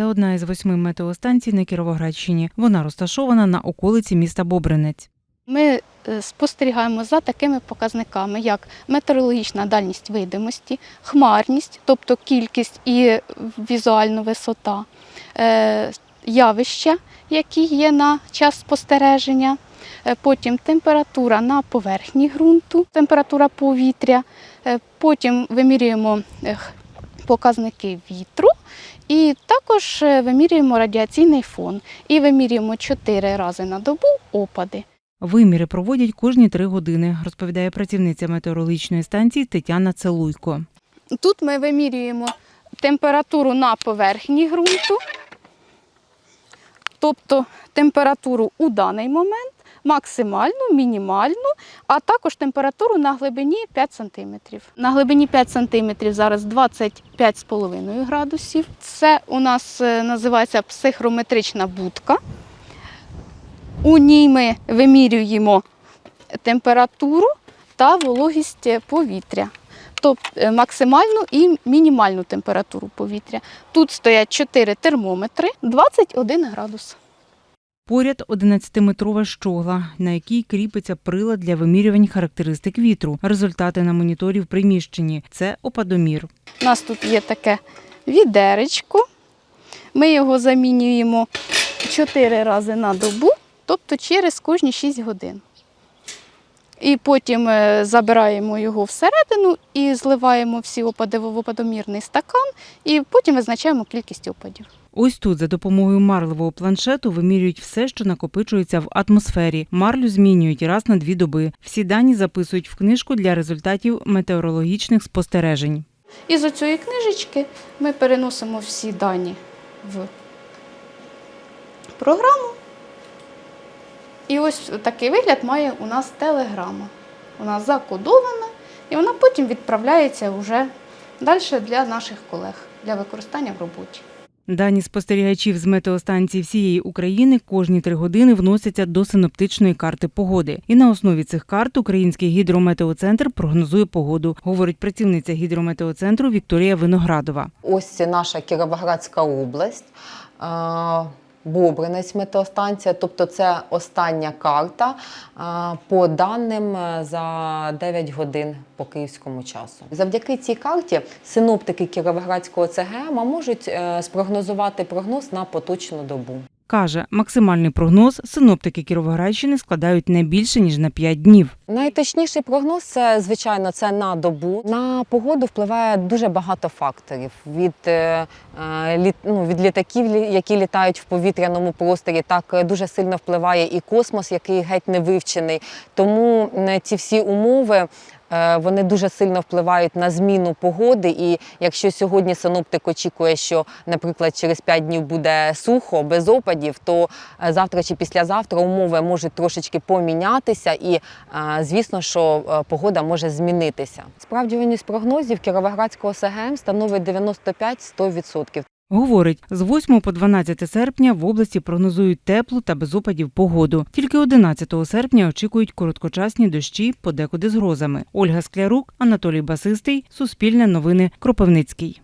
Це одна із восьми метеостанцій на Кіровоградщині. Вона розташована на околиці міста Бобринець. Ми е, спостерігаємо за такими показниками, як метеорологічна дальність видимості, хмарність, тобто кількість і візуальна висота, е, явища, які є на час спостереження, е, потім температура на поверхні ґрунту, температура повітря, потім вимірюємо показники вітру. І також е, вимірюємо радіаційний фон і вимірюємо 4 рази на добу опади. Виміри проводять кожні три години, розповідає працівниця метеорологічної станції Тетяна Целуйко. Тут ми вимірюємо температуру на поверхні ґрунту, тобто температуру у даний момент, максимальну, мінімальну, а також температуру на глибині 5 см. На глибині 5 см зараз 25,5 градусів. Це у нас е, називається психрометрична будка. У ній ми вимірюємо температуру та вологість повітря тобто максимальну і мінімальну температуру повітря. Тут стоять 4 термометри, 21 градус. Поряд 11-метрова щогла, на якій кріпиться прилад для вимірювань характеристик вітру. Результати на моніторі в приміщенні це опадомір. У нас тут є таке відеречко. Ми його замінюємо 4 рази на добу, тобто через кожні 6 годин. І потім е, забираємо його всередину і зливаємо всі опади в опадомірний стакан, і потім визначаємо кількість опадів. Ось тут за допомогою марлевого планшету вимірюють все, що накопичується в атмосфері. Марлю змінюють раз на дві доби. Всі дані записують в книжку для результатів метеорологічних спостережень. І з цієї книжечки ми переносимо всі дані в програму. І ось такий вигляд має у нас телеграма. Вона закодована, і вона потім відправляється вже далі для наших колег для використання в роботі. Дані спостерігачів з метеостанцій всієї України кожні три години вносяться до синоптичної карти погоди. І на основі цих карт Український гідрометеоцентр прогнозує погоду, говорить працівниця гідрометеоцентру Вікторія Виноградова. Ось наша Кіровоградська область, е, Бобринець метеостанція, тобто це остання карта е, по даним е, за 9 годин по київському часу. Завдяки цій карті синоптики Кіровоградського ЦГМ можуть е, спрогнозувати прогноз на поточну добу. Каже, максимальний прогноз синоптики Кіровоградщини складають не більше ніж на 5 днів. Найточніший прогноз це, звичайно, це на добу. На погоду впливає дуже багато факторів. Від, е, е, ну, від літаків, які літають в повітряному просторі, так е, дуже сильно впливає і космос, який геть не вивчений. Тому ці всі умови. Е, Вони дуже сильно впливають на зміну погоди. І якщо сьогодні синоптик очікує, що, наприклад, через 5 днів буде сухо, без опадів, то е, завтра чи післязавтра умови можуть трошечки помінятися, і е, звісно, що погода може змінитися. Справдюваність прогнозів Кіровоградського СГМ становить 95-100%. Говорить, з 8 по 12 серпня в області прогнозують теплу та без опадів погоду. Тільки 11 серпня очікують короткочасні дощі, подекуди з грозами. Ольга Склярук, Анатолій Басистий, Суспільне новини, Кропивницький.